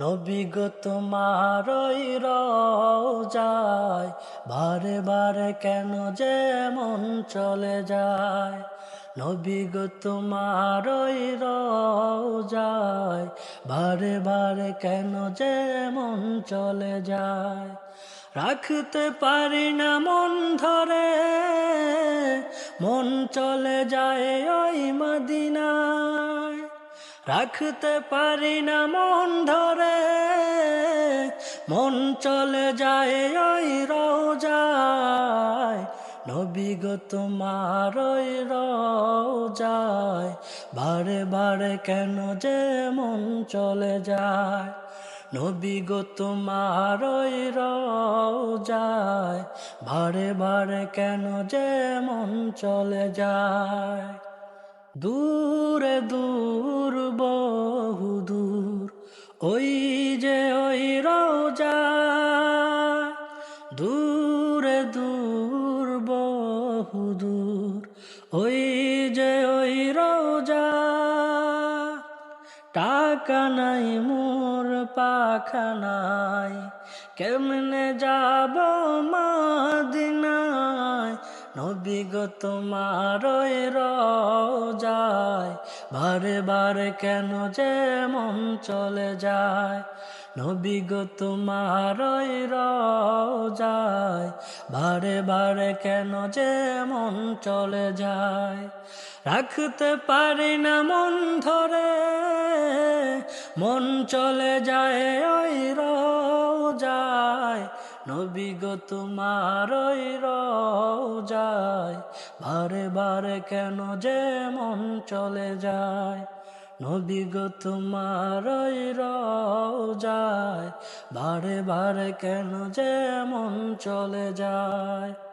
নবী গো তোমার যায় বারে বারে কেন যে মন চলে যায়? নবী গো তোমার যায় বারে বারে কেন যে মন চলে যায়? রাখতে পারি না মন ধরে, মন চলে যায় ওই মদিনায়। রাখতে পারি না মন ধরে। মন চলে যায়, ওই রোজায় নবী গো তোমার ওই রোজায় বারে বারে কেন যে মন চলে যায়? নবী গো তোমার ওই রোজায় বারে বারে কেন যে মন চলে যায়? দূরে দূর, বহু দূর, ওই যে ওই রোজা। দূরে দূর, বহু দূর, ওই যে ওই রোজা। টাকা নাই, মোর পাখা নাই, কেমনে যাব মাদিনায় গো তোমার রোজায়, বারে বারে কেন যে মন চলে যায়? নবী গো তোমার রোজায়, বারে বারে কেন যে মন চলে যায়? রাখতে পারি না মন ধরে, মন চলে যায় ওই রোজায় নবী গো তোমার যায় বারে বারে কেন যে মন চলে যায়? নবী গো তোমার যায় বারে বারে কেন যে মন চলে যায়?